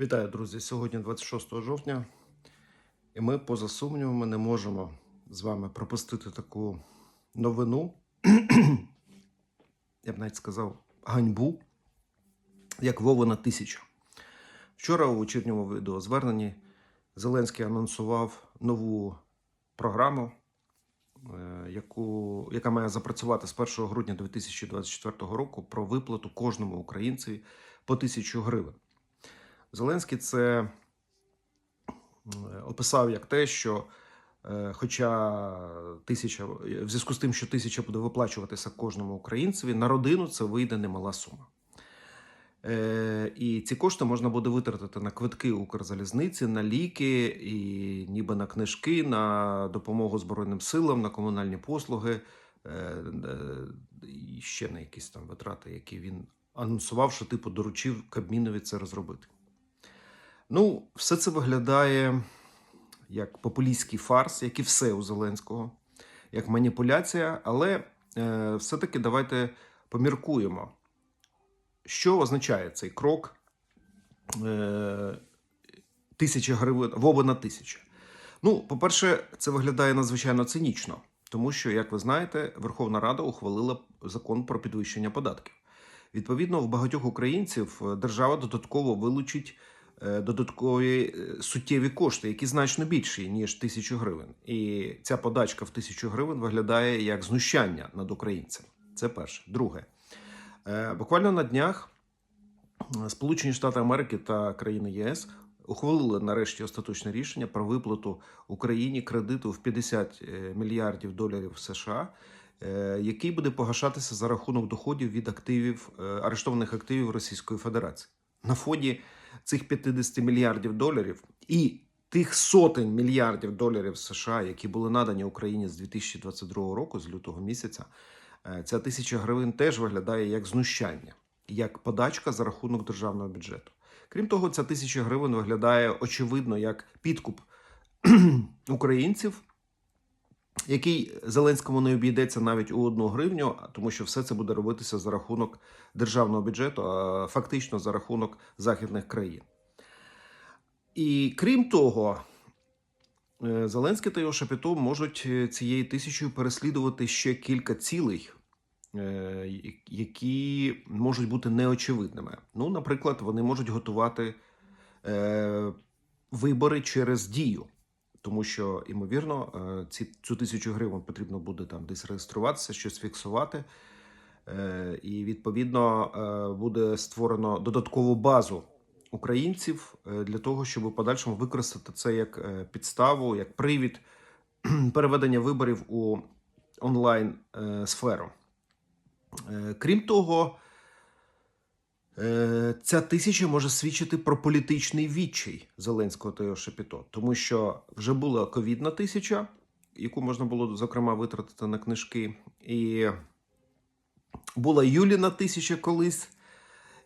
Вітаю, друзі! Сьогодні 26 жовтня, і ми, поза сумнівами, не можемо з вами пропустити таку новину, я б навіть сказав, ганьбу, як Вовина тисяча. Вчора у вечірньому відеозверненні Зеленський анонсував нову програму, е, яку, яка має запрацювати з 1 грудня 2024 року про виплату кожному українцеві по тисячу гривень. Зеленський це описав як те, що е, хоча тисяча, в зв'язку з тим, що тисяча буде виплачуватися кожному українцеві, на родину це вийде немала сума. Е, І ці кошти можна буде витратити на квитки Укрзалізниці, на ліки, і ніби на книжки, на допомогу Збройним силам, на комунальні послуги, е, і ще на якісь там витрати, які він анонсував, що типу доручив Кабмінові це розробити. Ну, все це виглядає як популістський фарс, як і все у Зеленського, як маніпуляція, але е, все-таки давайте поміркуємо, що означає цей крок е, тисяча гривень, Вовина тисяча. Ну, по-перше, це виглядає надзвичайно цинічно, тому що, як ви знаєте, Верховна Рада ухвалила закон про підвищення податків. Відповідно, в багатьох українців е, держава додатково вилучить додаткові е, суттєві кошти, які значно більші ніж тисячу гривень. І ця подачка в тисячу гривень виглядає як знущання над українцями. Це перше. Друге, Е, буквально на днях е, Сполучені Штати Америки та країни ЄС ухвалили нарешті остаточне рішення про виплату Україні кредиту в 50 е, мільярдів доларів США, е, який буде погашатися за рахунок доходів від активів е, арештованих активів Російської Федерації. На фоні цих 50 мільярдів доларів і тих сотень мільярдів доларів США, які були надані Україні з 2022 року, з лютого місяця, е, ця тисяча гривень теж виглядає як знущання, як подачка за рахунок державного бюджету. Крім того, ця тисяча гривень виглядає очевидно як підкуп українців, який Зеленському не обійдеться навіть у одну гривню, тому що все це буде робитися за рахунок державного бюджету, а фактично за рахунок західних країн. І крім того, е, Зеленський та його Шапіто можуть е, цією тисячою переслідувати ще кілька цілей, е, які можуть бути неочевидними. Ну, наприклад, вони можуть готувати вибори через дію, тому що, ймовірно, е, ці, цю тисячу гривень потрібно буде там десь реєструватися, щось фіксувати. Е, І відповідно е, буде створено додаткову базу українців для того, щоб у подальшому використати це як підставу, як привід переведення виборів у онлайн сферу. Крім того, ця тисяча може свідчити про політичний відчай Зеленського та його Шепіто, тому що вже була ковідна тисяча, яку можна було зокрема витратити на книжки, і була Юліна тисяча колись,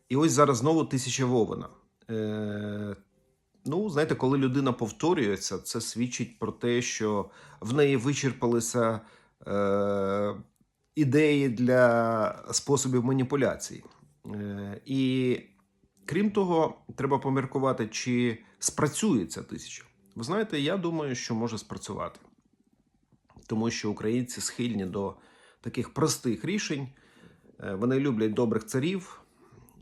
і ось зараз знову тисяча Вовина. Е, ну, знаєте, коли людина повторюється, це свідчить про те, що в неї вичерпалися е, ідеї для способів маніпуляцій. Е, і крім того, треба поміркувати, чи спрацює ця тисяча. Ви знаєте, я думаю, що може спрацювати, тому що українці схильні до таких простих рішень. Е, Вони люблять добрих царів,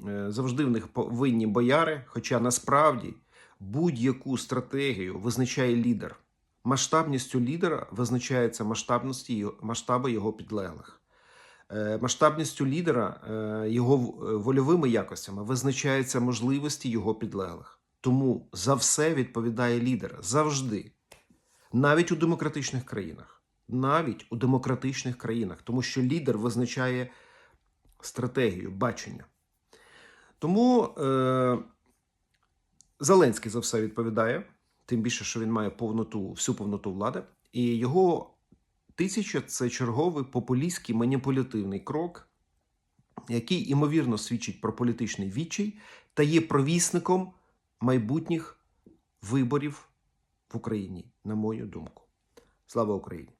Е, завжди в них винні бояри. Хоча насправді будь-яку стратегію визначає лідер. Масштабністю лідера визначається масштабності масштаби його підлеглих. Е, Масштабністю лідера, е, його е, вольовими якостями визначаються можливості його підлеглих. Тому за все відповідає лідер завжди, навіть у демократичних країнах, навіть у демократичних країнах, тому що лідер визначає стратегію, бачення. Тому е, Зеленський за все відповідає, тим більше, що він має повноту, всю повноту влади, і його тисяча це черговий популістський маніпулятивний крок, який імовірно свідчить про політичний відчай та є провісником майбутніх виборів в Україні, на мою думку. Слава Україні!